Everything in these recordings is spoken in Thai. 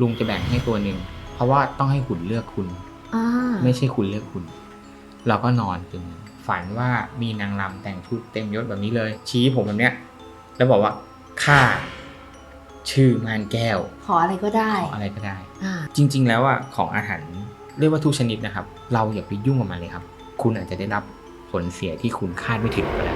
ลุงจะแบ่งให้ตัวหนึ่งเพราะว่าต้องให้หุ่นเลือกคุณ อ่าไม่ใช่คุณเลือกคุณ เราก็นอนจนฝันว่ามีนางรำแต่งชุดเต็มยศแบบนี้เลย ชี้ผมแบบเนี้ย แล้วบอกว่าข้าชื่อมานแก้วขออะไรก็ได้ขออะไรก็ได้ อ่าจริง ๆ แล้วอะของอาหารเรียกว่าทุกชนิดนะครับ เราอย่าไปยุ่งกับมันเลยครับ คุณอาจจะได้รับผลเสียที่คุณคาดไม่ถึงก็ได้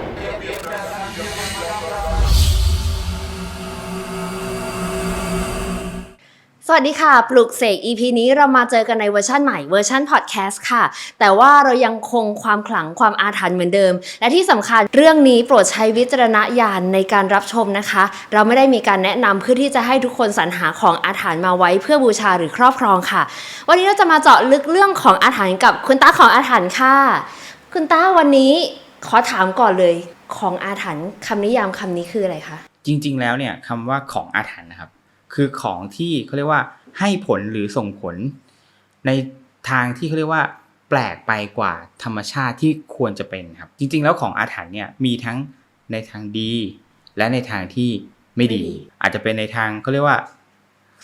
วัสดีค่ะ ปลุกเสก EP นี้เรามาเจอกันในเวอร์ชันใหม่เวอร์ชันพอดแคสต์ค่ะ แต่ว่าเรายังคงความขลังความอาถรรพ์เหมือนเดิม และที่สำคัญเรื่องนี้โปรดใช้วิจารณญาณในการรับชมนะคะ เราไม่ได้มีการแนะนำเพื่อที่จะให้ทุกคนสรรหาของอาถรรพ์มาไว้เพื่อบูชาหรือครอบครองค่ะ วันนี้เราจะมาเจาะลึกเรื่องของอาถรรพ์กับคุณต้าของอาถรรพ์ค่ะ คุณต้าวันนี้ขอถามก่อนเลยของอาถรรพ์คำนิยามคำนี้คืออะไรคะจริง ๆ แล้วเนี่ยคำว่าของอาถรรพ์นะครับ คือของที่เขาเรียกว่าให้ผลหรือส่งผล ในทางที่เขาเรียกว่าแปลกไปกว่าธรรมชาติที่ควรจะเป็นครับ จริง ๆ แล้วของอาถรรพ์เนี่ยมีทั้งในทางดี และในทางที่ไม่ดีไม่ดีอาจจะเป็นในทางเขาเรียกว่า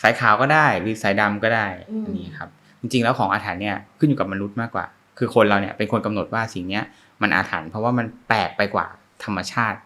สายขาวก็ได้หรือสายดำก็ได้อืมอันนี้ครับ จริง ๆ แล้วของอาถรรพ์เนี่ยขึ้นอยู่กับมนุษย์มากกว่า คือคนเราเนี่ยเป็นคนกำหนดว่าสิ่งเนี้ยมันอาถรรพ์เพราะว่ามันแปลกไปกว่าธรรมชาติ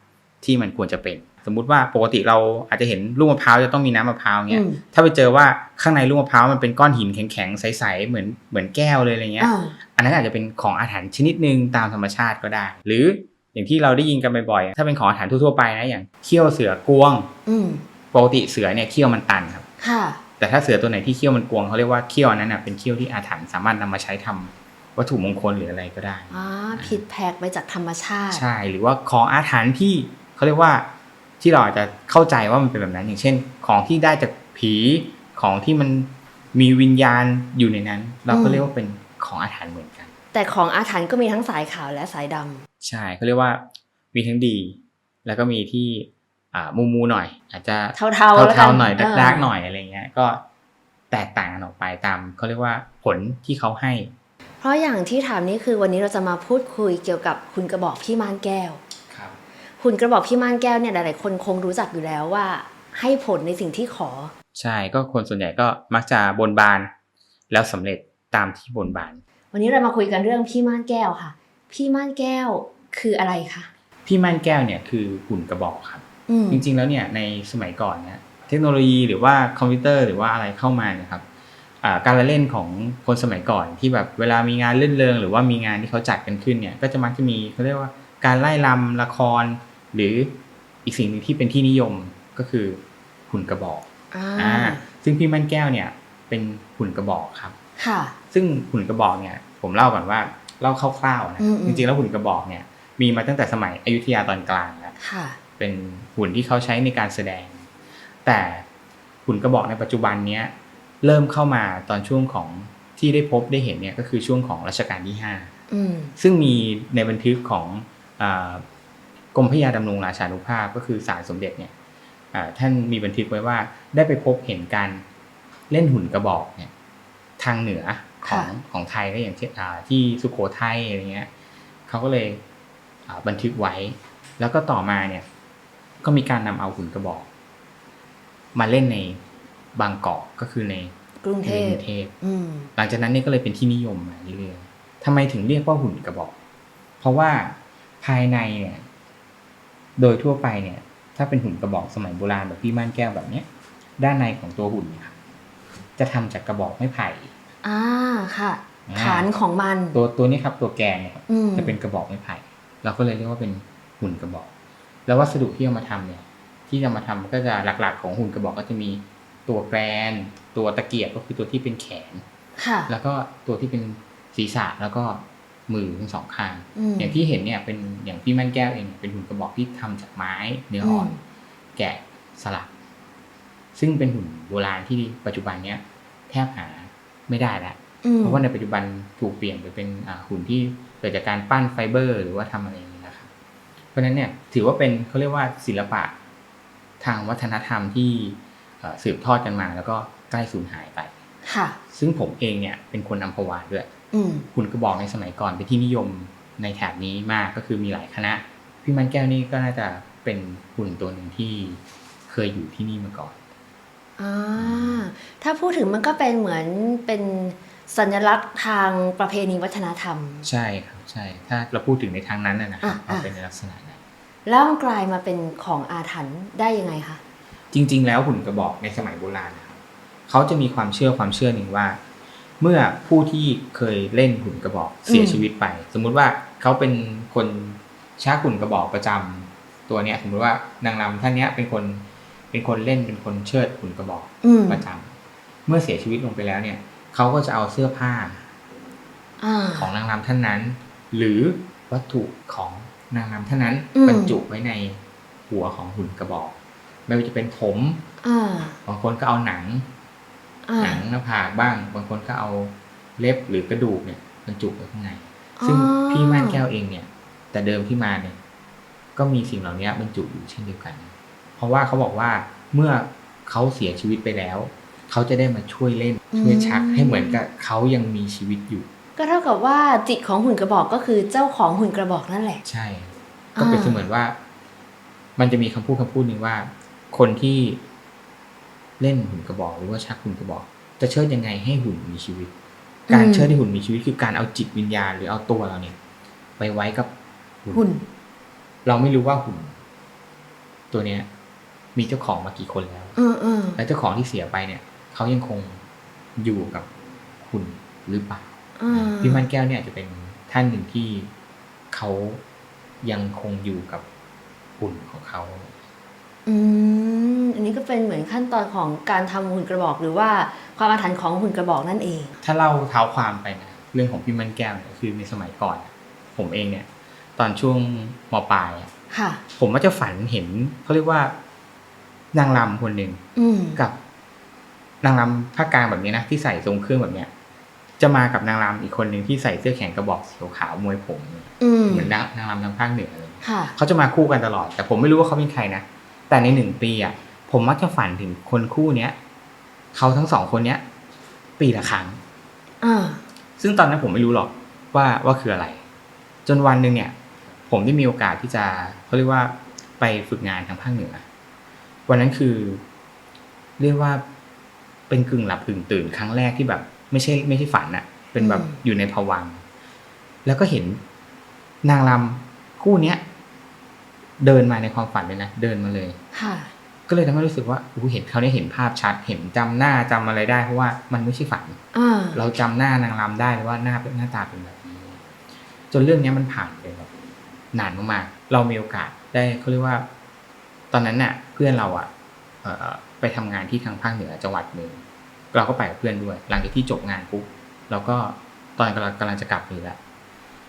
ที่มันควรจะเป็น สมมุติว่าปกติเราอาจจะเห็นลูกมะพร้าวจะต้องมีน้ำมะพร้าวเนี่ยอืมถ้าไปเจอว่าข้างในลูกมะพร้าวมันเป็นก้อนหินแข็งๆใสๆเหมือนเหมือนแก้วเลยอะไรเงี้ยอ่าอันนั้นอาจจะเป็นของอาถรรพ์ชนิดหนึ่งตามธรรมชาติก็ได้ หรืออย่างที่เราได้ยินกันบ่อยๆถ้าเป็นของอาถรรพ์ทั่วๆไปนะอย่างเขี้ยวเสือกวงอืมปกติเสือเนี่ยเขี้ยวมันตันครับค่ะแต่ถ้าเสือตัวไหนที่เขี้ยวมันกวงเขาเรียกว่าเขี้ยวอันนั้นนะเป็นเขี้ยวที่อาถรรพ์สามารถนำมาใช้ทำวัตถุมงคลหรืออะไรก็ได้อ่าผิดแผกไปจากธรรมชาติ ใช่ หรือว่าของอาถรรพ์ที่เขาเรียกว่า ที่เราอาจจะเข้าใจว่ามันเป็นแบบนั้นอย่างเช่น ของที่ได้จากผีของที่มันมีวิญญาณอยู่ในนั้น เราก็อืมเรียกว่าเป็นของอาถรรพ์เหมือนกัน แต่ของอาถรรพ์ก็มีทั้งสายขาวและสายดำใช่เขาเรียกว่ามีทั้งดี แล้วก็มีที่อ่ามูมูหน่อย อาจจะเทาๆแล้วกันเทาๆหน่อยดักอ่าดักหน่อยอะไรเงี้ยก็แตกต่างกันออกไปตามเขาเรียกว่าผลที่เขาให้ เพราะอย่างที่ถามนี่คือวันนี้เราจะมาพูดคุยเกี่ยวกับหุ่นกระบอกพี่ม่านแก้วครับ หุ่นกระบอกพี่ม่านแก้วเนี่ยหลาย ๆ คนคงรู้จักอยู่แล้วว่า ให้ผลในสิ่งที่ขอ ใช่ก็คนส่วนใหญ่ก็มักจะบนบาน แล้วสำเร็จตามที่บนบาน วันนี้เรามาคุยกันเรื่องพี่ม่านแก้วค่ะ พี่ม่านแก้วคืออะไรคะพี่ม่านแก้วเนี่ยคือหุ่นกระบอกครับอืมจริง ๆ แล้วเนี่ยในสมัยก่อนเนี่ยเทคโนโลยีหรือว่าคอมพิวเตอร์หรือว่าอะไรเข้ามาเนะครับอ่าการละเล่นของคนสมัยก่อนที่แบบเวลามีงานเล่นเริงหรือว่ามีงานที่เขาจัดกันขึ้นเนี่ยก็จะมักจะมีเขาเรียกว่าการไล่ลำละคร หรืออีกสิ่งหนึ่งที่เป็นที่นิยมก็คือหุ่นกระบอกอ่าอ่าซึ่งพี่ม่านแก้วเนี่ย เป็นหุ่นกระบอกครับ ค่ะ ซึ่งหุ่นกระบอกเนี่ย ผมเล่าก่อนว่าเล่าคร่าวๆนะอืมอืมจริงๆแล้วหุ่นกระบอกเนี่ย มีมาตั้งแต่สมัยอยุธยาตอนกลางแล้วค่ะเป็นหุ่นที่เขาใช้ในการแสดง แต่หุ่นกระบอกในปัจจุบันเนี้ยเริ่มเข้ามาตอนช่วงของที่ได้พบได้เห็นเนี่ยก็คือช่วงของรัชกาลที่อืม5ซึ่งมีในบันทึกของอา กรมพระยาดำรงราชานุภาพก็คือศาลสมเด็จเนี่ยอ่าท่านมีบันทึกไว้ว่าได้ไปพบเห็นการเล่นหุ่นกระบอกเนี่ยทางเหนือของค่ะของไทยก็อย่างเช่นอ่าที่สุโขทัยอะไรเงี้ยเขาก็เลยอ่าบันทึกไว้ แล้วก็ต่อมาเนี่ยก็มีการนำเอาหุ่นกระบอก มาเล่นในบางกอกก็คือในกรุงในเทกพรุงเทพอืมหลังจากนั้นเนี่ยก็เลยเป็นที่นิยมมาเรื่อยๆทำไมถึงเรียกว่าหุ่นกระบอก เพราะว่าภายในเนี่ย โดยทั่วไปเนี่ย ถ้าเป็นหุ่นกระบอกสมัยโบราณแบบพี่ม่านแก้วแบบเนี้ย ด้านในของตัวหุ่นเนี่ยครับจะทำจากกระบอกไม้ไผ่อ่าค่ะอ่าฐานของมัน ตัวตัวนี้ครับตัวแกนเนี่ยครับอืมจะเป็นกระบอกไม้ไผ่เราก็เลยเรียกว่าเป็นหุ่นกระบอก แล้ววัสดุที่เอามาทำเนี่ย ที่จะมาทำก็จะหลักๆ ของหุ่นกระบอกก็จะมีตัวแกรนตัวตะเกียบก็คือตัวที่เป็นแขนค่ะแล้วก็ตัวที่เป็นศีรษะแล้วก็ มือทั้งสองข้างอืมอย่างที่เห็นเนี่ยเป็นอย่างพี่แม่นแก้วเองเป็นหุ่นกระบอกที่ทำจากไม้เนื้ออ่อนอืมแกะสลัก ซึ่งเป็นหุ่นโบราณที่ปัจจุบันเนี้ยแทบหาไม่ได้แล้วอืมเพราะว่าในปัจจุบันถูกเปลี่ยนไปเป็นอ่าหุ่นที่เกิดจากการปั้นไฟเบอร์ หรือว่าทำอะไรอย่างนี้นะครับ เพราะฉะนั้นเนี่ยถือว่าเป็นเขาเรียกว่าศิลปะทางวัฒนธรรมที่เอ่อสืบทอดกันมา แล้วก็ใกล้สูญหายไป ค่ะ ซึ่งผมเองเนี่ยเป็นคนอัมพวาด้วยอืมหุ่นกระบอกในสมัยก่อนเป็นที่นิยมในแถบนี้มากก็คือมีหลายคณะ พี่มันแก้วนี่ก็น่าจะเป็นหุ่นตัวหนึ่งที่เคยอยู่ที่นี่มาก่อนอ่าถ้าพูดถึงมันก็เป็นเหมือนเป็นสัญลักษณ์ทางประเพณีวัฒนธรรม ใช่ครับใช่ ถ้าเราพูดถึงในทางนั้นนะนะครับอะเอาอะเป็นในลักษณะนั้นแล้วมันกลายมาเป็นของอาถรรพ์ได้ยังไงคะจริง ๆ แล้วหุ่นกระบอกในสมัยโบราณนะครับ เขาจะมีความเชื่อความเชื่อหนึ่งว่า เมื่อผู้ที่เคยเล่นหุ่นกระบอกเสียชีวิตไป สมมุติว่าเขาเป็นคนชักหุ่นกระบอกประจำตัวเนี้ย สมมุติว่านางรำท่านเนี้ยเป็นคนเป็นคนเล่นเป็นคนเชิดหุ่นกระบอกอืมประจำเมื่อเสียชีวิตลงไปแล้วเนี่ยเขาก็จะเอาเสื้อผ้าอ่าของนางรำท่านนั้น หรือวัตถุของนางรำท่านนั้นอืมบรรจุไว้ในหัวของหุ่นกระบอก ไม่ว่าจะเป็นผมอ่าบางคนก็เอาหนังอ่า หนังหน้าผากบ้าง บางคนก็เอาเล็บหรือกระดูกเนี่ยบรรจุไว้ข้างใน ซึ่งพี่ม่านแก้วเองเนี่ย แต่เดิมที่มาเนี่ย ก็มีสิ่งเหล่านี้บรรจุอยู่เช่นเดียวกัน เพราะว่าเขาบอกว่าเมื่อเขาเสียชีวิตไปแล้ว เขาจะได้มาช่วยเล่นช่วยชักให้เหมือนกับเขายังมีชีวิตอยู่ ก็เท่ากับว่าจิตของหุ่นกระบอกก็คือเจ้าของหุ่นกระบอกนั่นแหละ ใช่ ก็เป็นอ่าเสมือนว่า มันจะมีคำพูดคำพูดหนึ่งว่า คนที่ เล่นหุ่นกระบอกหรือว่าชักหุ่นกระบอก จะเชิดยังไงให้หุ่นมีชีวิต การเชิดให้หุ่นมีชีวิตคือการเอาจิตวิญญาณหรือเอาตัวเราเนี่ยไปไว้กับหุ่น เราไม่รู้ว่าหุ่น ตัวเนี้ย มีเจ้าของมากี่คนแล้วเออเออและเจ้าของที่เสียไปเนี่ยเขายังคงอยู่กับหุ่นหรือเปล่าอ่าพี่มันแก้วเนี่ยอาจจะเป็นท่านหนึ่งที่เขายังคงอยู่กับหุ่นของเขา อืมอั นนี้ก็เป็นเหมือนขั้นตอนของการทำหุ่นกระบอก หรือว่าความอาถรรพ์ของหุ่นกระบอกนั่นเอง ถ้าเล่าเท้าความไปนะเรื่องของพี่มันแก้วเนี่ยคือในสมัยก่อนอะผมเองเนี่ย ตอนช่วงมปลายอะค่ะ ผมก็จะฝันเห็นเขาเรียกว่านางรำคนหนึ่งอืมกับนางรำภาคกลางแบบนี้นะที่ใส่ทรงเครื่องแบบเนี้ยจะมากับนางรำอีกคนหนึ่งที่ใส่เสื้อแขนกระบอกสีขาวๆมวยผมอืมเหมือนนางนางรำทางภาคเหนือเลยค่ะเขาจะมาคู่กันตลอด แต่ผมไม่รู้ว่าเขาเป็นใครนะแต่ในหนึ่งปีอะ ผมมักจะฝันถึงคนคู่เนี้ยเขาทั้งสองคนเนี้ยปีละครั้งอ่าซึ่งตอนนั้นผมไม่รู้หรอกว่าว่าคืออะไร จนวันหนึ่งเนี่ย ผมได้มีโอกาสที่จะเขาเรียกว่าไปฝึกงานทางภาคเหนือ วันนั้นคือ เรียกว่าเป็นกึ่งหลับกึ่งตื่นครั้งแรกที่แบบ ไม่ใช่ ไม่ใช่ฝันอะเป็นแบบอืมอยู่ในภวังค์แล้วก็เห็นนางรำคู่เนี้ย เดินมาในความฝันเลยนะเดินมาเลย ค่ะ ก็เลยทำให้รู้สึกว่าอู้เห็นเขาเนี่ยเห็นภาพชัด เห็นจำหน้าจำอะไรได้เพราะว่ามันไม่ใช่ฝันอ่าเราจำหน้านางรำได้เลยว่าหน้าเป็นหน้าตาเป็นแบบนี้จนเรื่องเนี้ยมันผ่านไปแบบนานมากๆเรามีโอกาสได้เขาเรียกว่า ตอนนั้นน่ะ เพื่อนเราอะเอ่อไปทำงานที่ทางภาคเหนือจังหวัดหนึ่งเราก็ไปกับเพื่อนด้วย หลังจากที่จบงานปุ๊บเราก็ตอนกำลังกำลังจะกลับเลยแล้ว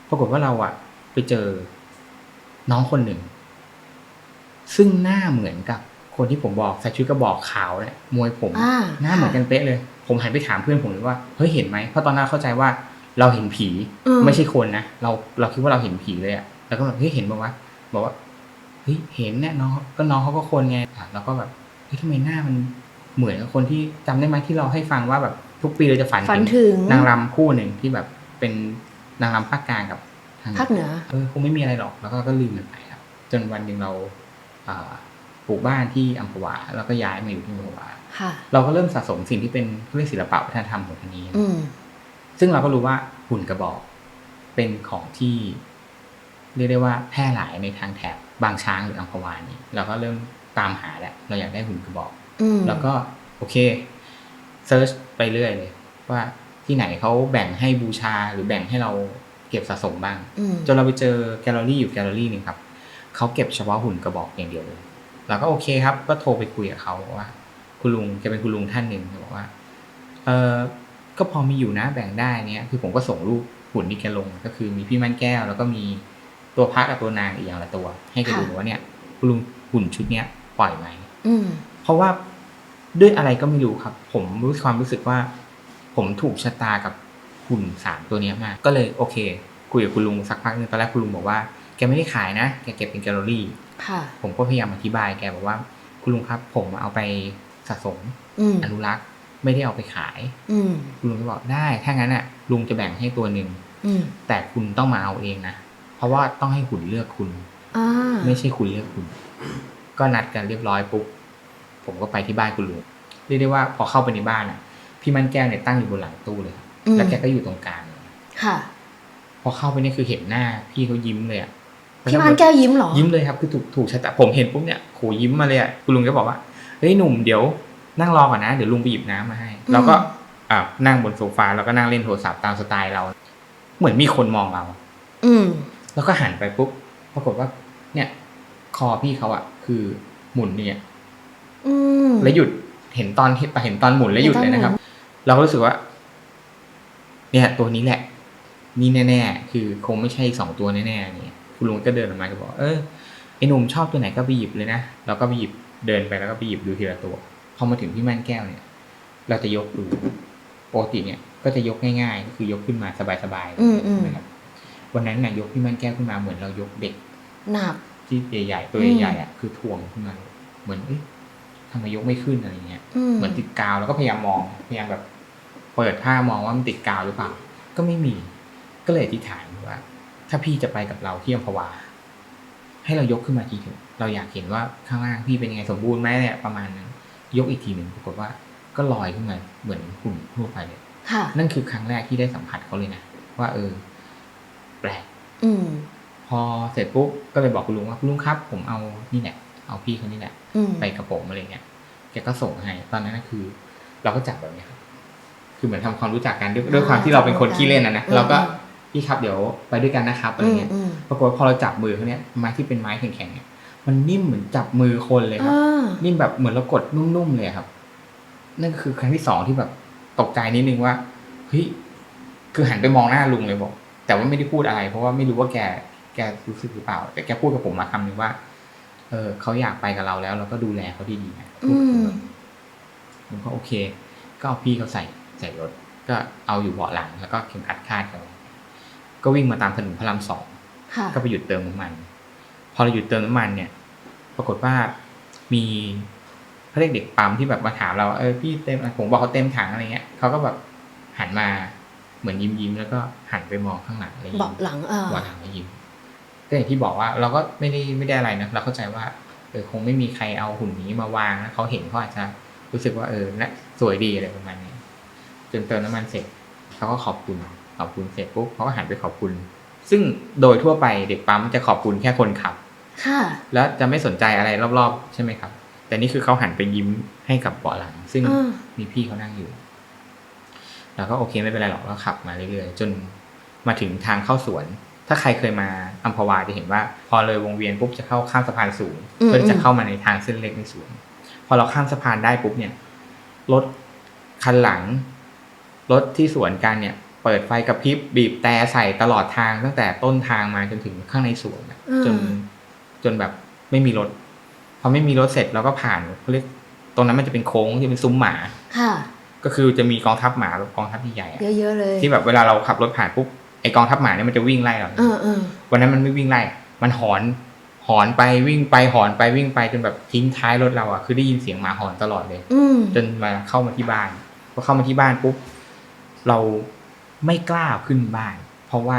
ปรากฏว่าเราอะ ไปเจอน้องคนหนึ่งซึ่งหน้าเหมือนกับ คนที่ผมบอกใส่ชุดกระบอกขาวเนี่ยมวยผมอ่าหน้าเหมือนกันเป๊ะเลย ผมหันไปถามเพื่อนผมเลยว่าเฮ้ยเห็นไหมเพราะตอนนั้นเข้าใจว่าเราเห็นผีอืมไม่ใช่คนนะเราเราคิดว่าเราเห็นผีเลยอะแล้วก็แบบเฮ้ยเห็นบอกว่าบอกว่าเฮ้ยเห็นเนี่ยน้องก็น้องเขาก็คนไงอะแล้วก็แบบเฮ้ยทำไมหน้ามันเหมือนกับคนที่จำได้ไหมที่เราให้ฟังว่าแบบทุกปีเราจะฝันฝันเห็ถึงนางรำคู่หนึ่งที่แบบเป็นนางรำภาคกลางกับทางภาคเหนือเออคงไม่มีอะไรหรอกแล้วก็ก็ลืมมันไปครับ จนวันหนึ่งเราอ่า ปลูกบ้านที่อัมพวา แล้วก็ย้ายมาอยู่ที่อัมพวาค่ะเราก็เริ่มสะสมสิ่งที่เป็นเรื่องศิลปะวัฒนธรรมของคนนี้อืมซึ่งเราก็รู้ว่าหุ่นกระบอก เป็นของที่เรียกได้ว่าแพร่หลายในทางแถบบางช้างหรืออัมพวานี่เราก็เริ่มตามหาแหละเราอยากได้หุ่นกระบอกอืมแล้วก็โอเคเซิร์ชไปเรื่อยเลยว่าที่ไหนเขาแบ่งให้บูชาหรือแบ่งให้เราเก็บสะสมบ้างอืมจนเราไปเจอแกลเลอรี่อยู่แกลเลอรี่หนึงครับเขาเก็บเฉพาะหุ่นกระบอกอย่างเดียวเลย เราก็โอเคครับ ก็โทรไปคุยกับเขาบอกว่า คุณลุงแกเป็นคุณลุงท่านหนึ่งเขาบอกว่า เออก็พอมีอยู่นะแบ่งได้เนี่ยคือผมก็ส่งรูปหุ่นที่แกลง ก็คือมีพี่มันแก้ว แล้วก็มีตัวพระกับตัวนางอีกอย่างละตัว ให้แกดูว่าเนี่ยคุณลุงหุ่นชุดเนี้ยปล่อยไหมอืมเพราะว่าด้วยอะไรก็ไม่รู้ครับ ผมรู้ความรู้สึกว่า ผมถูกชะตากับหุ่นสามตัวเนี้ยมาก ก็เลยโอเค คุยกับคุณลุงสักพักหนึงตอนแรกคุณลุงบอกว่าแกไม่ได้ขายนะแกเก็บเป็นแกลเลอรี่ค่ะ ผมก็พยายามอธิบายแกบอกว่า คุณลุงครับ ผมเอาไปสะสมอืมอนุรักษ์ไม่ได้เอาไปขาย อืมคุณลุงก็บอกได้ ถ้างั้นอะ ลุงจะแบ่งให้ตัวหนึ่งอืมแต่คุณต้องมาเอาเองนะเพราะว่าต้องให้หุ่นเลือกคุณอ่าไม่ใช่คุณเลือกคุณ ก็นัดกันเรียบร้อยปุ๊บผมก็ไปที่บ้านคุณลุงเรียกได้ว่าพอเข้าไปในบ้านอะ พี่มันแก้วเนี่ยตั้งอยู่บนหลังตู้เลยครับอืมแล้วแกก็อยู่ตรงกลางเลยค่ะ พอเข้าไปเนี่ยคือเห็นหน้า พี่เขายิ้มเลยอะ พี่มานแก้วยิ้มเหรอ ยิ้มเลยครับคือถูกถูกชะตาผมเห็นปุ๊บเนี่ยโหยิ้มมาเลยอะคุณลุงก็บอกว่าเฮ้ยหนุ่มเดี๋ยวนั่งรอก่อนนะเดี๋ยวลุงไปหยิบน้ำมาให้อืมเราก็อ่านั่งบนโซฟาแล้วก็นั่งเล่นโทรศัพท์ตามสไตล์เรา เหมือนมีคนมองเรา อืมแล้วก็หันไปปุ๊บปรากฏว่า เนี่ย คอพี่เขาอะ คือหมุนเนี่ยอืมแล้วหยุดเห็นตอนเห็นเห็นตอนหมุนแล้วหยุดเลยนะครับ เราก็รู้สึกว่า เนี่ย ตัวนี้แหละ นี่แน่ ๆ คือคงไม่ใช่สองตัวแน่ๆเนี่ย คุณลุงก็เดินออกมาก็บอกเออไอ้หนุ่มชอบตัวไหนก็ไปหยิบเลยนะเราก็ไปหยิบเดินไปแล้วก็ไปหยิบดูทีละตัวพอมาถึงพี่ม่านแก้วเนี่ย เราจะยกดูปกติเนี่ย ก็จะยกง่ายๆก็คือยกขึ้นมาสบายๆอืมอืมนะครับวันนั้นน่ะยกพี่ม่านแก้วขึ้นมาเหมือนเรายกเด็กหนักที่ใหญ่ๆตัวใหญ่ๆอะคือถ่วงขึ้นมาเลยเหมือนเอ๊ะทำไมยกไม่ขึ้นอะไรเงี้ยอืมเหมือนติดกาวแล้วก็พยายามมองพยายามแบบเปิดผ้ามองว่ามันติดกาวหรือเปล่า ก็ไม่มี ก็เลยอธิษฐานว่า ถ้าพี่จะไปกับเราที่อัมพวา ให้เรายกขึ้นมาทีเถอะเราอยากเห็นว่าข้างล่างพี่เป็นยังไงสมบูรณ์ไหมเนี่ยประมาณนั้นยกอีกทีหนึ่งปรากฏว่าก็ลอยขึ้นมาเหมือนหุ่นทั่วไปเลยค่ะนั่นคือครั้งแรกที่ได้สัมผัสเขาเลยนะว่า เออ แปลกอืมพอเสร็จปุ๊บก็เลยบอกคุณลุงว่าคุณลุงครับ ผมเอานี่แหละเอาพี่คนนี้แหละอืมไปกระผมอะไรเงี้ยแกก็ส่งให้ตอนนั้นก็คือ เราก็จับแบบเนี้ยครับคือเหมือนทำความรู้จักกันด้วยด้วยความที่เราเป็นคนขี้เล่นนะนะเราก็ พี่ครับเดี๋ยวไปด้วยกันนะครับอะไรอืมเงี้ยอืมปรากฏว่าพอเราจับมือเขาเนี้ยไม้ที่เป็นไม้แข็งๆเนี่ยมันนิ่มเหมือนจับมือคนเลยครับอ่านิ่มแบบเหมือนเรากดนุ่มๆเลยครับ นั่นก็คือครั้งที่สองที่แบบตกใจนิดนึงว่าเฮ้ยคือหันไปมองหน้าลุงเลยบอก แต่ว่าไม่ได้พูดอะไร เพราะว่าไม่รู้ว่าแกแกรู้สึกหรือเปล่า แต่แกพูดกับผมมาคำนึงว่า เออเขาอยากไปกับเราแล้ว เราก็ดูแลเขาดีๆนะพูอืดกับผมมแบบผมก็โอเค ก็เอาพี่เขาใส่ใส่รถ ก็เอาอยู่เบาะหลังแล้วก็เข็มขัดคาดกันไว้ ก็วิ่งมาตามถนนพระรามสองค่ะก็ไปหยุดเติมน้ำมัน พอเราหยุดเติมน้ำมันเนี่ย ปรากฏว่ามีเขาเรียกเด็กปั๊มที่แบบมาถามเราว่าเออพี่เต็มผมบอกเขาเต็มถังอะไรเงี้ยเขาก็แบบหันมาเหมือนยิ้มยิ้มๆแล้วก็หันไปมองข้างหลังอะไรอย่างเบาะเงี้ยหลังเออบอกหลังแล้วยิ้มก็อย่างที่บอกว่าเราก็ไม่ได้ไม่ได้อะไรนะเราเข้าใจว่าเออคงไม่มีใครเอาหุ่นนี้มาวางนะเขาเห็นเขาอาจจะรู้สึกว่าเออนะสวยดีอะไรประมาณนี้จนเติมน้ำมันเสร็จเขาก็ขอบคุณ ขอบคุณเสร็จปุ๊บเขาก็หันไปขอบคุณ ซึ่งโดยทั่วไปเด็กปั๊มจะขอบคุณแค่คนขับ ค่ะ แล้วจะไม่สนใจอะไรรอบๆ ใช่ไหมครับ แต่นี่คือเขาหันไปยิ้มให้กับเบาะหลัง ซึ่งอ่ามีพี่เขานั่งอยู่ แล้วก็โอเคไม่เป็นไรหรอกเราขับมาเรื่อยๆ จนมาถึงทางเข้าสวน ถ้าใครเคยมาอัมพวาจะเห็นว่า พอเลยวงเวียนปุ๊บจะเข้าข้ามสะพานสูงอืมเพื่อจะเข้ามาในทางเส้นเล็กในสวน พอเราข้ามสะพานได้ปุ๊บเนี่ยรถคันหลังรถที่สวนกันเนี่ย เปิดไฟกระพริบบีบแต่ใส่ตลอดทางตั้งแต่ต้นทางมาจนถึงข้างในสวนอะอืมจนจนแบบไม่มีรถพอไม่มีรถเสร็จเราก็ผ่านเขาเรียกตรงนั้นมันจะเป็นโค้งที่เป็นซุ้มหมาค่ะ ก็คือจะมีกองทัพหมาแบบกองทัพใหญ่ๆอะเยอะๆเลย ที่แบบเวลาเราขับรถผ่านปุ๊บไอกองทัพหมาเนี่ยมันจะวิ่งไล่เราเออเออวันนั้นมันไม่วิ่งไล่ มันหอนหอนไปวิ่งไปหอนไปวิ่งไปจนแบบทิ้งท้ายรถเราอะคือได้ยินเสียงหมาหอนตลอดเลย อืมจนมาเข้ามาที่บ้านพอเข้ามาที่บ้านปุ๊บเรา ไม่กล้าขึ้นบ้าน เพราะว่า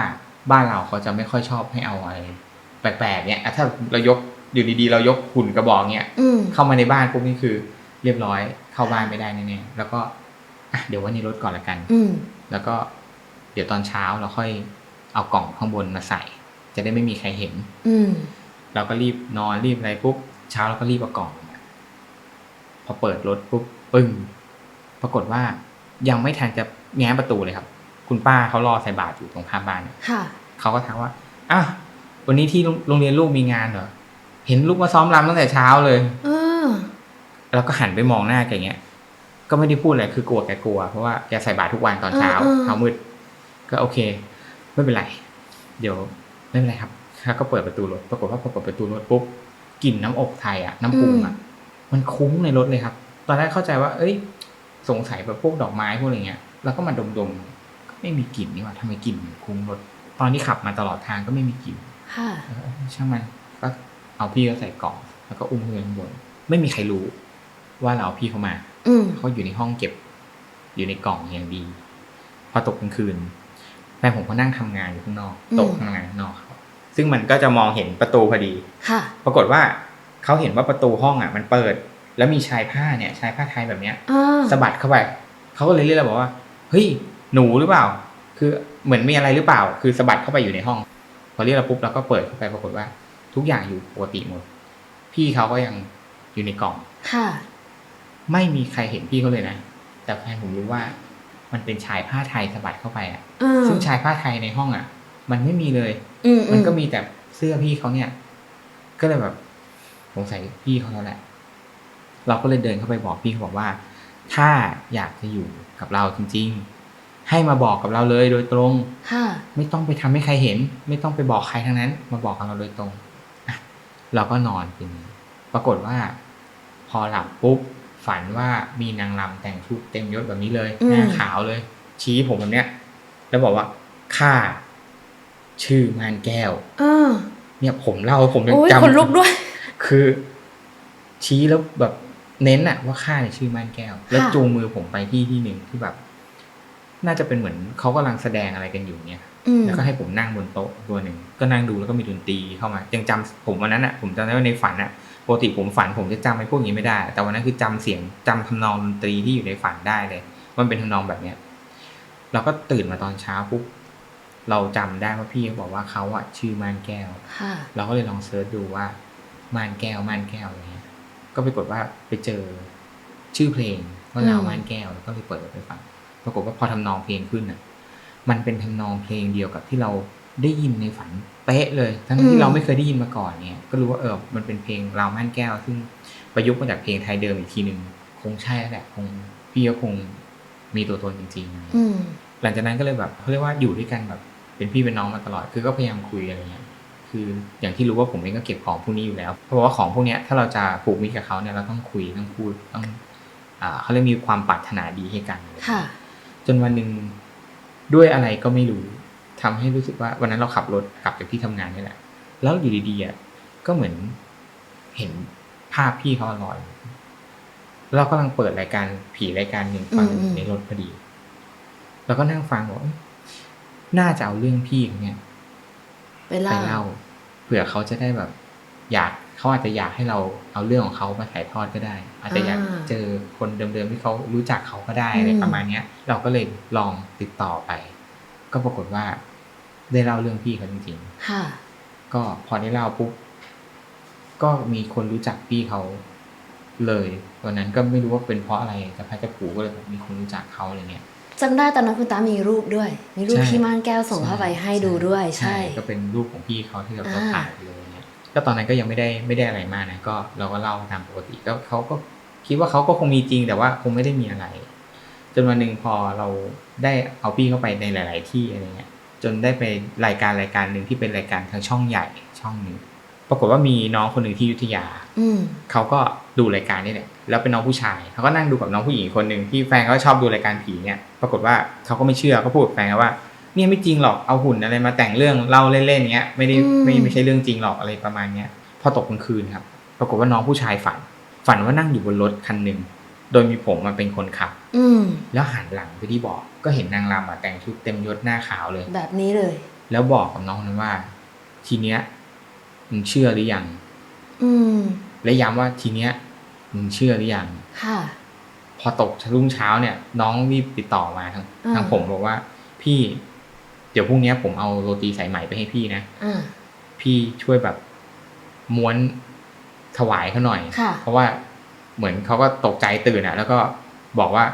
บ้านเราเขาจะไม่ค่อยชอบให้เอาอะไรแปลกๆเนี่ยอะถ้าเรายกอยู่ดีๆ เรายกหุ่นกระบอกเนี่ยอืมเข้ามาในบ้านปุ๊บนี่คือ เรียบร้อยเข้าบ้านไม่ได้แน่ๆแล้วก็อะเดี๋ยวไว้ในรถก่อนละกัน อืมแล้วก็เดี๋ยวตอนเช้าเราค่อยเอากล่องข้างบนมาใส่ จะได้ไม่มีใครเห็น อืมเราก็รีบนอนรีบอะไรปุ๊บเช้าเราก็รีบเอากล่องมาพอเปิดรถปุ๊บปึ้งปรากฏว่ายังไม่ทันจะแง้มประตูเลยครับ คุณป้าเขารอใส่บาตรอยู่ตรงข้ามบ้านเนี่ยค่ะเขาก็ทักว่าอะวันนี้ที่โรงโรงเรียนลูกมีงานเหรอเห็นลูกมาซ้อมรำตั้งแต่เช้าเลยเออเราก็หันไปมองหน้าแกอย่างเงี้ย ก็ไม่ได้พูดอะไรคือกลัวแกกลัวเพราะว่าแกใส่บาตรทุกวันตอนเช้าเออเออเช้ามืดก็โอเค ไม่เป็นไร เดี๋ยวไม่เป็นไรครับแล้วก็เปิดประตูรถปรากฏว่าพอเปิดประตูรถปุ๊บกลิ่นน้ำอบไทยอะน้ำปรุงอะมันคุ้งในรถเลยครับ ตอนแรกเข้าใจว่า เอ้ย สงสัยแบบพวกดอกไม้พวกอะไรเงี้ย แล้วก็มาดมๆก็ ไม่มีกลิ่นนี่หว่าทำไมกลิ่นมันคุ้งรถ ตอนที่ขับมาตลอดทางก็ไม่มีกลิ่นค่ะ เออช่างมันก็เอาพี่เขาใส่กล่องแล้วก็อุ้มเงินบน ไม่มีใครรู้ ว่าเราเอาพี่เขามา อืมเขาอยู่ในห้องเก็บ อยู่ในกล่องอย่างดี พอตกกลางคืนแฟนผมก็นั่งทำงานอยู่ข้างนอกอืมโต๊ะทำงานข้างนอกครับซึ่งมันก็จะมองเห็นประตูพอดี ค่ะ ปรากฏว่าเขาเห็นว่าประตูห้องอะ มันเปิด แล้วมีชายผ้าเนี่ย ชายผ้าไทยแบบเนี้ยอ่าสะบัดเข้าไปเขาก็เลยเรียกเราบอกว่าเฮ้ย หนูหรือเปล่า คือเหมือนมีอะไรหรือเปล่า คือสะบัดเข้าไปอยู่ในห้อง พอเรียกเราปุ๊บเราก็เปิดเข้าไปปรากฏว่า ทุกอย่างอยู่ปกติหมด พี่เขาก็ยังอยู่ในกล่อง ค่ะ ไม่มีใครเห็นพี่เขาเลยนะ แต่แฟนผมรู้ว่า มันเป็นชายผ้าไทยสะบัดเข้าไปอะ อืมซึ่งชายผ้าไทยในห้องอะ มันไม่มีเลย อืมมันก็มีแต่เสื้อพี่เขาเนี่ย ก็เลยแบบ สงสัยพี่เขาแล้วแหละ เราก็เลยเดินเข้าไปบอกพี่เขาบอกว่า ถ้าอยากจะอยู่กับเราจริง ๆ ให้มาบอกกับเราเลยโดยตรง ค่ะ ไม่ต้องไปทำให้ใครเห็น ไม่ต้องไปบอกใครทั้งนั้น มาบอกกับเราโดยตรงอะเราก็นอนเป็นปรากฏว่า พอหลับปุ๊บฝันว่ามีนางรำแต่งชุดเต็มยศแบบนี้เลยอืม หน้าขาวเลย ชี้ผมแบบเนี้ย แล้วบอกว่าข้าชื่อมานแก้วอ่าเนี่ยผมเล่าผมยังโอ้ยจำขนลุกด้วย คือ ชี้แล้วแบบเน้นอะว่าข้าเนี่ยชื่อม่านแก้ว แล้วค่ะจูงมือผมไปที่ที่หนึ่งที่แบบ น่าจะเป็นเหมือนเขากำลังแสดงอะไรกันอยู่เนี่ยอืมแล้วก็ให้ผมนั่งบนโต๊ะตัวหนึ่งก็นั่งดูแล้วก็มีดนตรีเข้ามายังจำผมวันนั้นอะผมจำได้ว่าในฝันอะปกติผมฝันผมจะจำไอ้พวกนี้ไม่ได้ แต่วันนั้นคือจำเสียงจำทำนองดนตรีที่อยู่ในฝันได้เลย มันเป็นทำนองแบบเนี้ยเราก็ตื่นมาตอนเช้าปุ๊บเราจำได้ว่าพี่เขาบอกว่าเขาอะชื่อม่านแก้วค่ะเราก็เลยลองเซิร์ชดูว่าม่านแก้วม่านแก้วอะไรเงี้ยก็ไปกดว่าไปเจอชื่อเพลงว่าลาวอืมม่านแก้วแล้วก็เลยเปิดไปฟัง ปรากฏว่าพอทำนองเพลงขึ้นน่ะ มันเป็นทำนองเพลงเดียวกับที่เราได้ยินในฝันเป๊ะเลย ทั้งที่เราไม่เคยได้ยินมาก่อนเนี่ย ก็รู้ว่าเออ มันเป็นเพลงลาวม่านแก้ว ซึ่งประยุกต์มาจากเพลงไทยเดิมอีกทีหนึ่งคงใช่แล้วแหละคงพี่ก็คงมีตัวตนจริงๆอืมหลังจากนั้นก็เลยแบบเขาเรียกว่าอยู่ด้วยกันแบบ เป็นพี่เป็นน้องมาตลอด คือก็พยายามคุยอะไรเงี้ย คืออย่างที่รู้ว่าผมเองก็เก็บของพวกนี้อยู่แล้ว เพราะว่าของพวกเนี้ยถ้าเราจะผูกมิตรกับเขาเนี่ยเราต้องคุยต้องพูดต้องอ่าเขาเรียกมีความปรารถนาดีให้กันค่ะ จนวันหนึ่งด้วยอะไรก็ไม่รู้ทำให้รู้สึกว่าวันนั้นเราขับรถกลับจากที่ทำงานนี่แหละ แล้วอยู่ดีๆอะก็เหมือนเห็นภาพพี่เขาลอยแล้วเรากำลังเปิดรายการผีรายการหนึ่งฟังอืมๆในรถพอดีแล้วก็นั่งฟังบอกเอ้ยน่าจะเอาเรื่องพี่เขาเนี่ยไปไปเล่าเล่าเผื่อเขาจะได้แบบ อยาก เขาอาจจะอยากให้เราเอาเรื่องของเขามาถ่ายทอดก็ได้ อาจจะอยากอ่าเจอคนเดิมๆที่เขารู้จักเขาก็ได้อะไรอืมประมาณเนี้ย เราก็เลยลองติดต่อไป ก็ปรากฏว่าได้เล่าเรื่องพี่เขาจริงค่ะๆก็พอได้เล่าปุ๊บก็มีคนรู้จักพี่เขาเลยวันนั้นก็ไม่รู้ว่าเป็นเพราะอะไรแต่พระเจ้าปู่ก็เลยแบบมีคนรู้จักเขาอะไรเงี้ยจำได้ตอนนั้นคุณตามีรูปด้วย มีรูปใช่พี่ม่านแก้วส่งเข้าไปให้ดูด้วย ใช่ ก็เป็นรูปของพี่เขาที่เราอ่าถ่ายไปเลยเนี่ย ก็ตอนนั้นก็ยังไม่ได้ไม่ได้อะไรมากนะก็เราก็เล่าตามปกติก็เขาก็คิดว่าเขาก็คงมีจริงแต่ว่าคงไม่ได้มีอะไร จนวันหนึ่งพอเราได้เอาพี่เข้าไปในหลาย ๆ ที่อะไรเงี้ยจนได้ไปรายการรายการหนึ่งที่เป็นรายการทางช่องใหญ่ช่องหนึ่งปรากฏว่ามีน้องคนหนึ่งที่อยุธยาอืมเขาก็ดูรายการนี่แหละแล้วเป็นน้องผู้ชายเขาก็นั่งดูกับน้องผู้หญิงคนหนึ่งที่แฟนเขาชอบดูรายการผีเนี่ย ปรากฏว่าเขาก็ไม่เชื่อก็พูดกับแฟนเขาว่า เนี่ยไม่จริงหรอกเอาหุ่นอะไรมาแต่งเรื่องเล่าเล่นๆเงี้ยไม่ได้อืมไม่ไม่ใช่เรื่องจริงหรอกอะไรประมาณเนี้ยพอตกกลางคืนครับ ปรากฏว่าน้องผู้ชายฝัน ฝันว่านั่งอยู่บนรถคันหนึ่งโดยมีผมมาเป็นคนขับ อืมแล้วหันหลังไปที่เบาะก็เห็นนางรำอะแต่งชุดเต็มยศหน้าขาวเลย แบบนี้เลย แล้วบอกกับน้องคนนั้นว่า ทีเนี้ยมึงเชื่อหรือยัง อืม และย้ำว่าทีเนี้ยมึงเชื่อหรือยัง ค่ะ พอตกรุ่งเช้าเนี่ย น้องรีบติดต่อมาทางอ่าทางผมบอกว่า พี่ เดี๋ยวพรุ่งเนี้ยผมเอาโรตีสายไหมไปให้พี่นะอ่าพี่ช่วยแบบม้วนถวายเขาหน่อยค่ะเพราะว่าเหมือนเขาก็ตกใจตื่นอะแล้วก็บอกว่า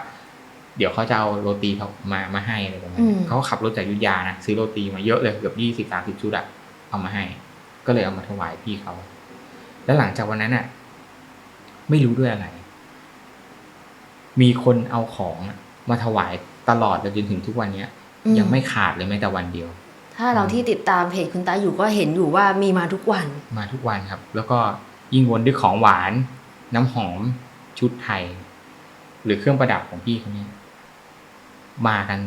เดี๋ยวเขาจะเอาโรตีเขามามาให้อะไรประมาณอืนี้มเขาก็ขับรถจากอยุธยานะซื้อโรตีมาเยอะเลยเกือบยี่สิบสามสิบชุดอะเอามาให้ ก็เลยเอามาถวายพี่เขา แล้วหลังจากวันนั้นอะไม่รู้ด้วยอะไร มีคนเอาของอะมาถวายตลอดจนถึงทุกวันเนี้ยอื ยังไม่ขาดเลยแม้แต่วันเดียว ถ้าเราที่ติดตามเพจคุณตาอยู่ก็เห็นอยู่ว่ามีมาทุกวัน มาทุกวันครับ แล้วก็ยิ่งวนด้วยของหวาน น้ำหอมชุดไทย หรือเครื่องประดับของพี่เขาเนี่ยมากัน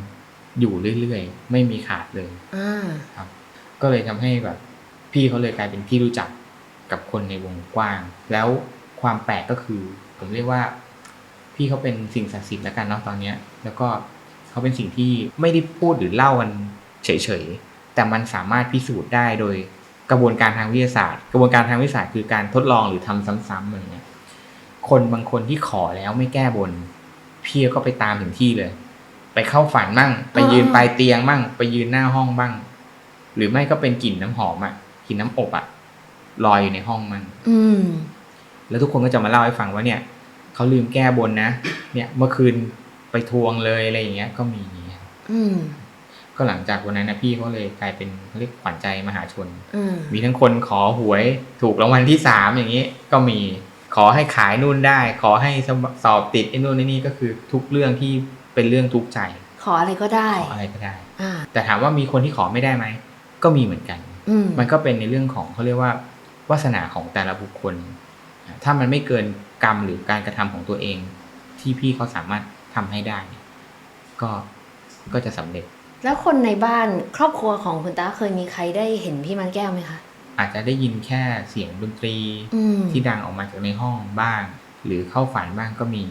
อยู่เรื่อยๆ ไม่มีขาดเลยอ่าครับ ก็เลยทำให้แบบ พี่เขาเลยกลายเป็นที่รู้จักกับคนในวงกว้าง แล้วความแปลกก็คือ ผมเรียกว่า พี่เขาเป็นสิ่งศักดิ์สิทธิ์แล้วกันเนาะตอนเนี้ย แล้วก็ เขาเป็นสิ่งที่ไม่ได้พูดหรือเล่ากันเฉยๆ แต่มันสามารถพิสูจน์ได้โดยกระบวนการทางวิทยาศาสตร์ กระบวนการทางวิทยาศาสตร์คือการทดลองหรือทำซ้ำๆอะไรเงี้ยคนบางคนที่ขอแล้วไม่แก้บนพี่ก็ไปตามถึงที่เลย ไปเข้าฝันมั่ง ไปยืนอ่าปลายเตียงมั่ง ไปยืนหน้าห้องบ้าง หรือไม่ก็เป็นกลิ่นน้ำหอมอะกลิ่นน้ำอบอะลอยอยู่ในห้องมั่งอืมแล้วทุกคนก็จะมาเล่าให้ฟังว่าเนี่ยเขาลืมแก้บนนะ เนี่ย เมื่อคืน ไปทวงเลยอะไรอย่างเงี้ย ก็มีอืมก็หลังจากวันนั้นนะพี่เขาเลยกลายเป็นเขาเรียกขวัญใจมหาชนอืมมีทั้งคนขอหวยถูกรางวัลที่สามอย่างนี้ ก็มีขอให้ขายนู่นได้ ขอให้สอบสอบติดไอ้นู่นไอ้นี่ก็คือทุกเรื่องที่เป็นเรื่องทุกข์ใจ ขออะไรก็ได้ ขออะไรก็ได้อ่าแต่ถามว่ามีคนที่ขอไม่ได้ไหมก็มีเหมือนกันอืมมันก็เป็นในเรื่องของเขาเรียกว่าวาสนาของแต่ละบุคคล ถ้ามันไม่เกินกรรมหรือการกระทำของตัวเอง ที่พี่เขาสามารถ ทำให้ได้เนี่ยก็ก็จะสำเร็จ แล้วคนในบ้านครอบครัวของคุณตาเคยมีใครได้เห็นพี่มันแก้วไหมคะอาจจะได้ยินแค่เสียงดนตรีอืมที่ดังออกมาจากในห้องบ้าง หรือเข้าฝันบ้างก็มี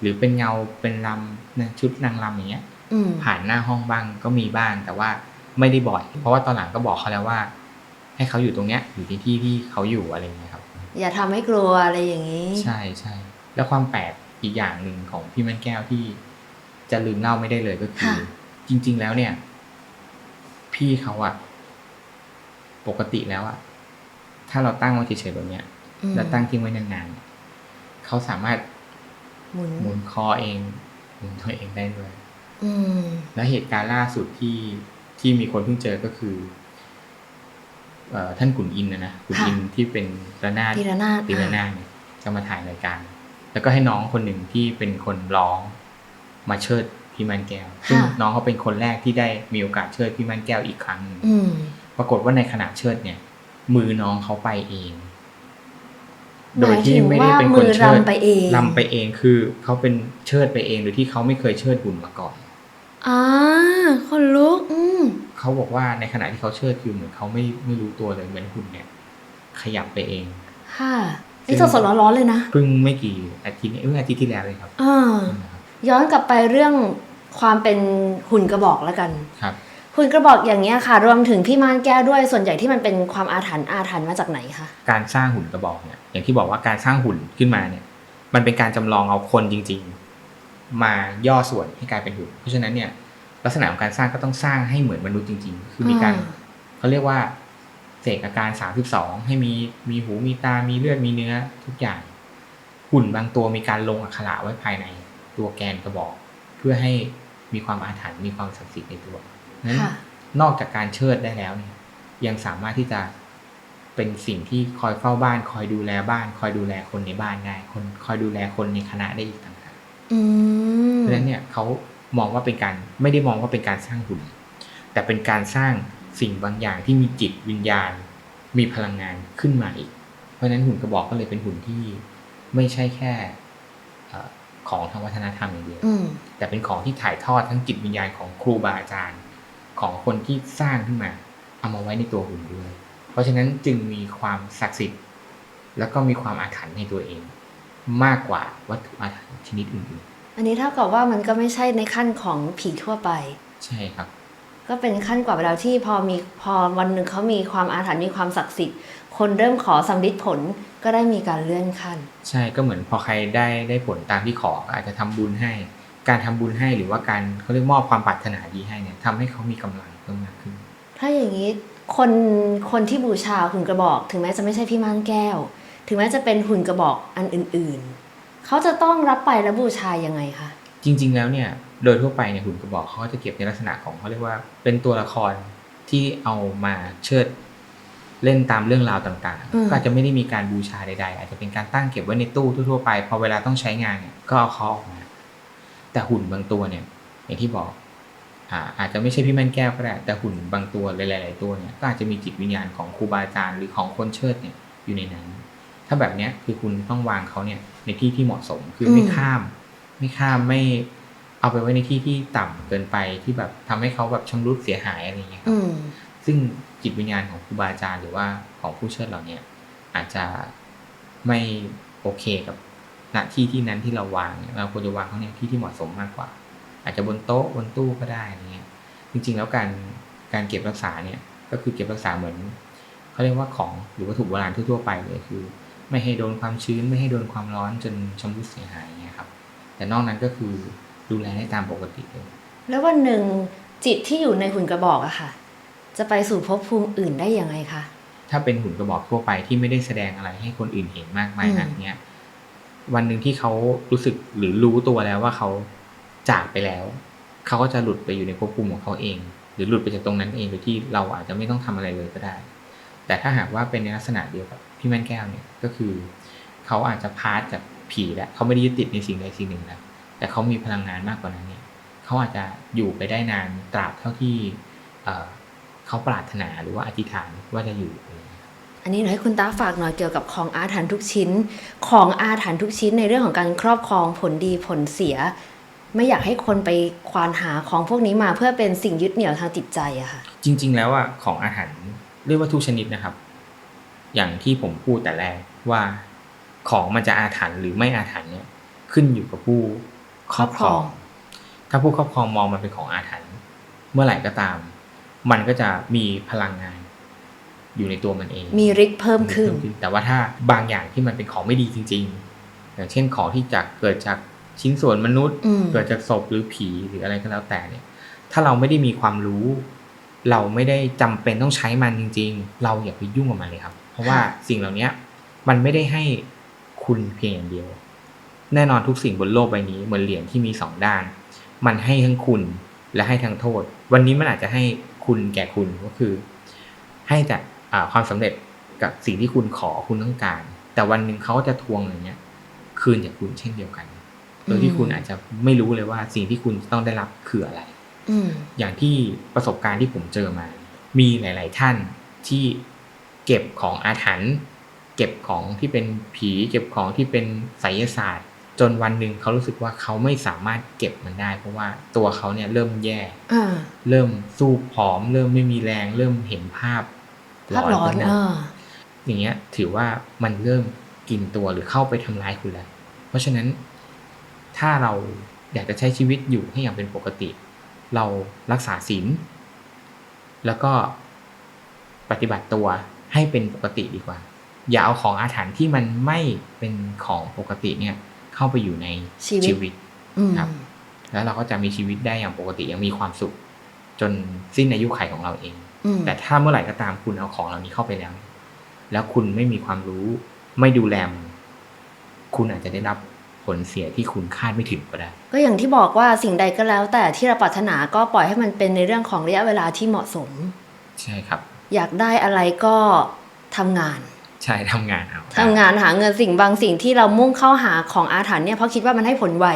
หรือเป็นเงาเป็นลำนะชุดนางลำอย่างเงี้ยอืมผ่านหน้าห้องบ้างก็มีบ้าง แต่ว่าไม่ได้บ่อย เพราะว่าตอนหลังก็บอกเขาแล้วว่า ให้เขาอยู่ตรงเนี้ยอยู่ที่ที่ที่เขาอยู่อะไรอย่างเงี้ยครับ อย่าทำให้กลัวอะไรอย่างนี้ ใช่ใช่แล้วความแปลก อีกอย่างหนึ่งของพี่มันแก้วที่จะลืมเล่าไม่ได้เลยก็คือค่ะจริง ๆ แล้วเนี่ย พี่เขาอะปกติแล้วอะถ้าเราตั้งไว้เฉยๆแบบเนี้ยอืมแล้วตั้งทิ้งไว้นานๆเนี่ยเขาสามารถหมุนหมุนคอเองหมุนตัวเองได้ด้วยอืมและเหตุการณ์ล่าสุดที่ที่มีคนเพิ่งเจอก็คือเอ่อท่านขุนอินทร์นะนะขุนอินทร์ที่เป็นระนาดทีละนาดตีระนาดเนี่ยจะมาถ่ายรายการ แล้วก็ให้น้องคนหนึ่งที่เป็นคนร้องมาเชิดพี่มันแก้วซึ่งน้องเขาเป็นคนแรกที่ได้มีโอกาสเชิดพี่มันแก้วอีกครั้งหนึ่งอืมปรากฏว่าในขณะเชิดเนี่ย มือน้องเขาไปเองหมายถึงว่ามือรำไปเองรำไปเองคือเขาเป็นเชิดไปเองโดยที่เขาไม่เคยเชิดหุ่นมาก่อนอ่าคนลุกอืมเขาบอกว่าในขณะที่เขาเชิดคือเหมือนเขาไม่ไม่รู้ตัวเลยเหมือนหุ่นเนี่ย ขยับไปเอง ค่ะ นี่สดๆร้อนๆเลยนะเพิ่งไม่กี่อาทิตย์เอออาทิตย์ที่แล้วเลยครับอ่านะครับย้อนกลับไปเรื่องความเป็นหุ่นกระบอกแล้วกันครับหุ่นกระบอกอย่างเงี้ยค่ะ รวมถึงพี่ม่านแก้วด้วยส่วนใหญ่ที่มันเป็นความอาถรรพ์อาถรรพ์มาจากไหนคะการสร้างหุ่นกระบอกเนี่ยอย่างที่บอกว่าการสร้างหุ่นขึ้นมาเนี่ย มันเป็นการจำลองเอาคนจริง ๆ มาย่อส่วนให้กลายเป็นหุ่นเพราะฉะนั้นเนี่ยลักษณะของการสร้างก็ต้องสร้างให้เหมือนมนุษย์จริง ๆ คือมีการอ่าเขาเรียกว่า เสกอาการ 32 ให้มีมีหูมีตา มีเลือดมีเนื้อทุกอย่างหุ่นบางตัวมีการลงอักขระไว้ภายในตัวแกนกระบอก เพื่อให้มีความอาถรรพ์มีความศักดิ์สิทธิ์ในตัวนั้นค่ะนอกจากการเชิดได้แล้วเนี่ยยังสามารถที่จะเป็นสิ่งที่คอยเฝ้าบ้าน คอยดูแลบ้าน คอยดูแลคนในบ้านได้คนคอยดูแลคนในคณะได้อีกต่างหากอืมเพราะฉะนั้นเนี่ยเขามองว่าเป็นการไม่ได้มองว่าเป็นการสร้างหุ่นแต่เป็นการสร้าง สิ่งบางอย่างที่มีจิตวิญญาณ มีพลังงานขึ้นมาอีก เพราะฉะนั้นหุ่นกระบอกก็เลยเป็นหุ่นที่ไม่ใช่แค่เอ่อของทางวัฒนธรรมอย่างเดียวอืมแต่เป็นของที่ถ่ายทอดทั้งจิตวิญญาณของครูบาอาจารย์ ของคนที่สร้างขึ้นมาเอามาไว้ในตัวหุ่นด้วย เพราะฉะนั้นจึงมีความศักดิ์สิทธิ์ แล้วก็มีความอาถรรพ์ในตัวเอง มากกว่าวัตถุอาถรรพ์ชนิดอื่นอันนี้เท่ากับว่ามันก็ไม่ใช่ในขั้นของผีทั่วไปๆใช่ครับ ก็เป็นขั้นกว่าไปแล้วที่พอมีพอวันหนึ่งเขามีความอาถรรพ์มีความศักดิ์สิทธิ์ คนเริ่มขอสำลิดผลก็ได้มีการเลื่อนขั้น ใช่ก็เหมือนพอใครได้ได้ผลตามที่ขอก็อาจจะทำบุญให้ การทำบุญให้หรือว่าการเขาเรียกมอบความปรารถนาดีให้เนี่ยทำให้เขามีกำลังเพิ่มมากขึ้น ถ้าอย่างนี้คนคนที่บูชาหุ่นกระบอก ถึงแม้จะไม่ใช่พี่ม่านแก้ว ถึงแม้จะเป็นหุ่นกระบอกอันอื่นๆ เขาจะต้องรับไปและบูชายังไงคะจริง ๆแล้วเนี่ย โดยทั่วไปเนี่ยหุ่นกระบอกเขาก็จะเก็บในลักษณะของเขาเรียกว่า เป็นตัวละครที่เอามาเชิดเล่นตามเรื่องราวต่างอืมๆก็อาจจะไม่ได้มีการบูชาใดๆ อาจจะเป็นการตั้งเก็บไว้ในตู้ทั่วๆไป พอเวลาต้องใช้งานเนี่ยก็เอาเขาออกมา แต่หุ่นบางตัวเนี่ย อย่างที่บอกอ่าอาจจะไม่ใช่พี่แม่นแก้วก็ได้ แต่หุ่นบางตัวหลายๆตัวเนี่ยก็อาจจะมีจิตวิญญาณของครูบาอาจารย์หรือของคนเชิดเนี่ยอยู่ในนั้น ถ้าแบบเนี้ยคือคุณต้องวางเขาเนี่ยในที่ที่เหมาะสม คือไม่อืมข้าม ไม่ข้ามไม่ เอาไปไว้ในที่ที่ต่ำเกินไปที่แบบทำให้เขาแบบชำรุดเสียหายอะไรอย่างเงี้ยครับอืมซึ่งจิตวิญญาณของครูบาอาจารย์หรือว่าของผู้เชิดเหล่าเนี้ยอาจจะไม่โอเคกับณที่ที่นั้นที่เราวางเนี่ยเราควรจะวางเขาในที่ที่เหมาะสมมากกว่า อาจจะบนโต๊ะบนตู้ก็ได้อะไรเงี้ยจริง ๆ แล้วการการเก็บรักษาเนี่ยก็คือเก็บรักษาเหมือนเขาเรียกว่าของหรือวัตถุโบราณทั่วๆไปเลยคือ ไม่ให้โดนความชื้น ไม่ให้โดนความร้อนจนชำรุดเสียหายเงี้ยครับ แต่นอกนั้นก็คือ ดูแลได้ตามปกติเลยแล้ววันหนึ่งจิตที่อยู่ในหุ่นกระบอกอะค่ะ จะไปสู่ภพภูมิอื่นได้ยังไงคะถ้าเป็นหุ่นกระบอกทั่วไปที่ไม่ได้แสดงอะไรให้คนอื่นเห็นมากมายอืมนักเนี้ยวันหนึ่งที่เขารู้สึกหรือรู้ตัวแล้วว่าเขาจากไปแล้ว เขาก็จะหลุดไปอยู่ในภพภูมิของเขาเอง หรือหลุดไปจากตรงนั้นเองโดยที่เราอาจจะไม่ต้องทำอะไรเลยก็ได้ แต่ถ้าหากว่าเป็นในลักษณะเดียวกับพี่แม่นแก้วเนี่ยก็คือ เขาอาจจะพาร์ทจากผีแล้วเขาไม่ได้ยึดติดในสิ่งใดสิ่งหนึ่งแล้ว แต่เขามีพลังงานมากกว่านั้นเนี่ยเขาอาจจะอยู่ไปได้นานตราบเท่าที่เอ่อเขาปรารถนาหรือว่าอธิษฐานว่าจะอยู่อะไรอย่างเงี้ยอันนี้หน่อยให้คุณตาฝากหน่อยเกี่ยวกับของอาถรรพ์ทุกชิ้น ของอาถรรพ์ทุกชิ้นในเรื่องของการครอบครองผลดีผลเสีย ไม่อยากให้คนไปควานหาของพวกนี้มาเพื่อเป็นสิ่งยึดเหนี่ยวทางจิตใจอะค่ะ จริง ๆ แล้วอะของอาหารเรียกว่าทุกชนิดนะครับ อย่างที่ผมพูดแต่แรกว่าของมันจะอาถรรพ์หรือไม่อาถรรพ์เนี่ยขึ้นอยู่กับผู้ ครอบครองครอบครอง ถ้าผู้ครอบครองมองมันเป็นของอาถรรพ์เมื่อไหร่ก็ตาม มันก็จะมีพลังงาน อยู่ในตัวมันเอง มีฤทธิ์เพิ่มขึ้น แต่ว่าถ้าบางอย่างที่มันเป็นของไม่ดีจริง ๆ อย่างเช่นของที่จากเกิดจากชิ้นส่วนมนุษย์อืมเกิดจากศพหรือผีหรืออะไรก็แล้วแต่เนี่ย ถ้าเราไม่ได้มีความรู้ เราไม่ได้จำเป็นต้องใช้มันจริง ๆ เราอย่าไปยุ่งกับมันเลยครับ เพราะว่าสิ่งเหล่านี้มันไม่ได้ให้คุณเพียงอย่างเดียว แน่นอนทุกสิ่งบนโลกใบนี้เหมือนเหรียญที่มีสองด้าน มันให้ทั้งคุณและให้ทั้งโทษ วันนี้มันอาจจะให้คุณแก่คุณก็คือ ให้แต่อ่าความสำเร็จกับสิ่งที่คุณขอคุณต้องการ แต่วันหนึ่งเขาจะทวงอย่างเงี้ย คืนจากคุณเช่นเดียวกัน โดยที่คุณอาจจะไม่รู้เลยว่าสิ่งที่คุณต้องได้รับคืออะไรอืมอย่างที่ประสบการณ์ที่ผมเจอมา มีหลาย ๆ ท่านที่เก็บของอาถรรพ์เก็บของที่เป็นผี เก็บของที่เป็นไสยศาสตร์ จนวันหนึ่งเขารู้สึกว่าเขาไม่สามารถเก็บมันได้ เพราะว่าตัวเขาเนี่ยเริ่มแย่อ่าเริ่มสู้ผอม เริ่มไม่มีแรง เริ่มเห็นภาพภาพร้อนไปหมดอ่าอย่างเงี้ย ถือว่ามันเริ่มกินตัวหรือเข้าไปทำร้ายคุณแล้ว เพราะฉะนั้น ถ้าเราอยากจะใช้ชีวิตอยู่ให้อย่างเป็นปกติ เรารักษาศีลแล้วก็ปฏิบัติตัวให้เป็นปกติดีกว่า อย่าเอาของอาถรรพ์ที่มันไม่เป็นของปกติเนี่ย เข้าไปอยู่ในชีวิตชีวิตอืมครับแล้วเราก็จะมีชีวิตได้อย่างปกติอย่างมีความสุข จนสิ้นอายุขัยของเราเองอืมแต่ถ้าเมื่อไหร่ก็ตามคุณเอาของเหล่านี้เข้าไปแล้ว แล้วคุณไม่มีความรู้ ไม่ดูแลมันคุณอาจจะได้รับผลเสียที่คุณคาดไม่ถึงก็ได้ ก็อย่างที่บอกว่าสิ่งใดก็แล้ว แต่ที่เราปรารถนาก็ปล่อยให้มันเป็นในเรื่องของระยะเวลาที่เหมาะสม ใช่ครับ อยากได้อะไรก็ทำงาน ใช่ทำงานเอาทำงานหาเงินสิ่งบางสิ่งที่เรามุ่งเข้าหาของอาถรรพ์เนี่ยเพราะคิดว่ามันให้ผลไว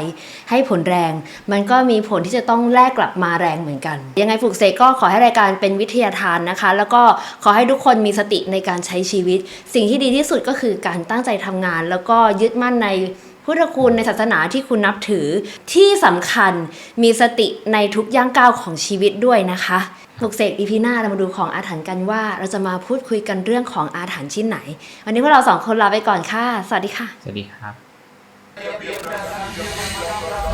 ให้ผลแรง มันก็มีผลที่จะต้องแลกกลับมาแรงเหมือนกัน ยังไงปลุกเสกก็ขอให้รายการเป็นวิทยาทานนะคะ แล้วก็ขอให้ทุกคนมีสติในการใช้ชีวิต สิ่งที่ดีที่สุดก็คือการตั้งใจทำงาน แล้วก็ยึดมั่นในพุทธคุณในศาสนาที่คุณนับถือที่สำคัญมีสติในทุกย่างก้าวของชีวิตด้วยนะคะ ปลุกเสกอีพีหน้าเรามาดูของอาถรรพ์กันว่า เราจะมาพูดคุยกันเรื่องของอาถรรพ์ชิ้นไหน วันนี้พวกเราสองคนลาไปก่อนค่ะ สวัสดีค่ะ สวัสดีครับ